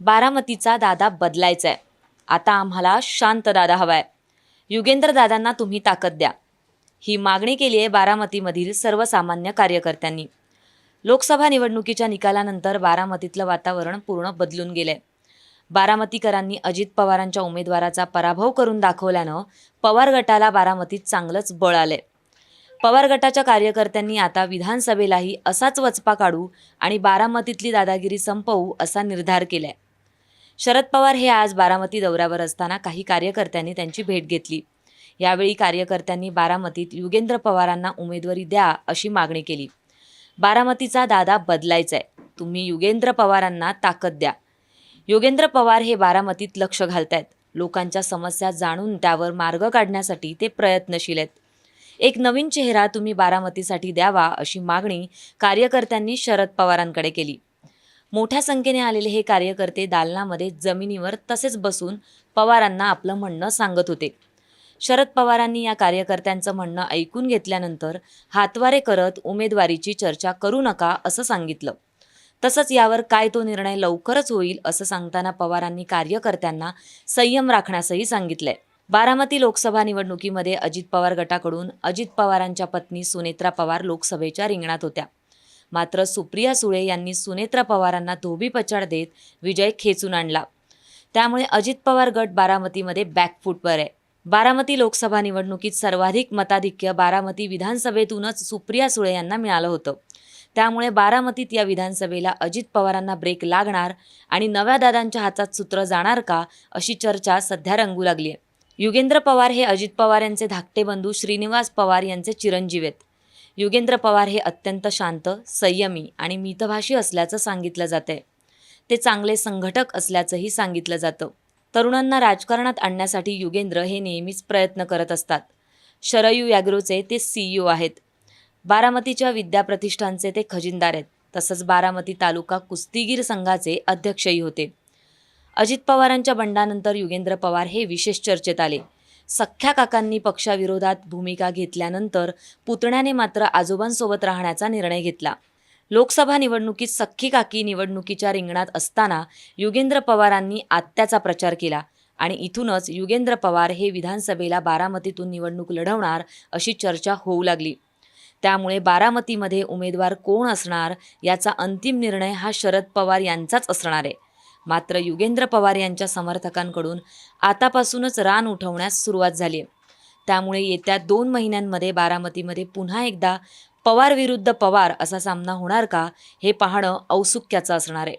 बारामतीचा दादा बदलायचा आहे आता आम्हाला शांत दादा हवाय. युगेंद्र दादांना तुम्ही ताकद द्या. ही मागणी केली आहे बारामतीमधील सर्वसामान्य कार्यकर्त्यांनी. लोकसभा निवडणुकीच्या निकालानंतर बारामतीतलं वातावरण पूर्ण बदलून गेलंय. बारामतीकरांनी अजित पवारांच्या उमेदवाराचा पराभव करून दाखवल्यानं पवार गटाला बारामतीत चांगलंच बळ आलंय. पवार गटाच्या कार्यकर्त्यांनी आता विधानसभेलाही असाच वचपा काढू आणि बारामतीतली दादागिरी संपवू असा निर्धार केलाय. शरद पवार हे आज बारामती दौऱ्यावर असताना काही कार्यकर्त्यांनी त्यांची भेट घेतली. यावेळी कार्यकर्त्यांनी बारामतीत युगेंद्र पवारांना उमेदवारी द्या अशी मागणी केली. बारामतीचा दादा बदलायचा आहे तुम्ही युगेंद्र पवारांना ताकद द्या. योगेंद्र पवार हे बारामतीत लक्ष घालतायत. लोकांच्या समस्या जाणून त्यावर मार्ग काढण्यासाठी ते प्रयत्नशील आहेत. एक नवीन चेहरा तुम्ही बारामतीसाठी द्यावा अशी मागणी कार्यकर्त्यांनी शरद पवारांकडे केली. मोठ्या संख्येने आलेले हे कार्यकर्ते दालनामध्ये जमिनीवर तसेच बसून पवारांना आपलं म्हणणं सांगत होते. शरद पवारांनी या कार्यकर्त्यांचं म्हणणं ऐकून घेतल्यानंतर हातवारे करत उमेदवारीची चर्चा करू नका असं सांगितलं. तसंच यावर काय तो निर्णय लवकरच होईल असं सांगताना पवारांनी कार्यकर्त्यांना संयम राखण्यासही सांगितलंय. बारामती लोकसभा निवडणुकीमध्ये अजित पवार गटाकडून अजित पवारांच्या पत्नी सुनेत्रा पवार लोकसभेच्या रिंगणात होत्या. मात्र सुप्रिया सुळे यांनी सुनेत्रा पवारांना धोबीपछाड देत विजय खेचून आणला. त्यामुळे अजित पवार गट बारामतीमध्ये बॅकफूटवर आहे. बारामती लोकसभा निवडणुकीत सर्वाधिक मताधिक्य बारामती विधानसभेतूनच सुप्रिया सुळे यांना मिळालं होतं. त्यामुळे बारामतीत या विधानसभेला अजित पवारांना ब्रेक लागणार आणि नव्या दादांच्या हातात सूत्र जाणार का अशी चर्चा सध्या रंगू लागली आहे. युगेंद्र पवार हे अजित पवार यांचे धाकटे बंधू श्रीनिवास पवार यांचे चिरंजीव आहेत. युगेंद्र पवार हे अत्यंत शांत संयमी आणि मितभाषी असल्याचं सांगितलं जातंय. ते चांगले संघटक असल्याचंही सांगितलं जातं. तरुणांना राजकारणात आणण्यासाठी युगेंद्र हे नेहमीच प्रयत्न करत असतात. शरयू यॅग्रोचे ते सीईओ आहेत. बारामतीच्या विद्याप्रतिष्ठानचे ते खजिनदार आहेत. तसंच बारामती तालुका कुस्तीगीर संघाचे अध्यक्षही होते. अजित पवारांच्या बंडानंतर युगेंद्र पवार हे विशेष चर्चेत आले. सख्ख्या काकांनी पक्षाविरोधात भूमिका घेतल्यानंतर पुतण्याने मात्र आजोबांसोबत राहण्याचा निर्णय घेतला. लोकसभा निवडणुकीत सख्खी काकी निवडणुकीच्या रिंगणात असताना युगेंद्र पवारांनी आत्याचा प्रचार केला आणि इथूनच युगेंद्र पवार हे विधानसभेला बारामतीतून निवडणूक लढवणार अशी चर्चा होऊ लागली. त्यामुळे बारामतीमध्ये उमेदवार कोण असणार याचा अंतिम निर्णय हा शरद पवार यांचाच असणार आहे. मात्र युगेंद्र पवार यांच्या समर्थकांकडून आतापासूनच रान उठवण्यास सुरुवात झाली आहे. त्यामुळे येत्या दोन महिन्यांमध्ये बारामतीमध्ये पुन्हा एकदा पवार विरुद्ध पवार असा सामना होणार का हे पाहणं औत्सुक्याचं असणार आहे.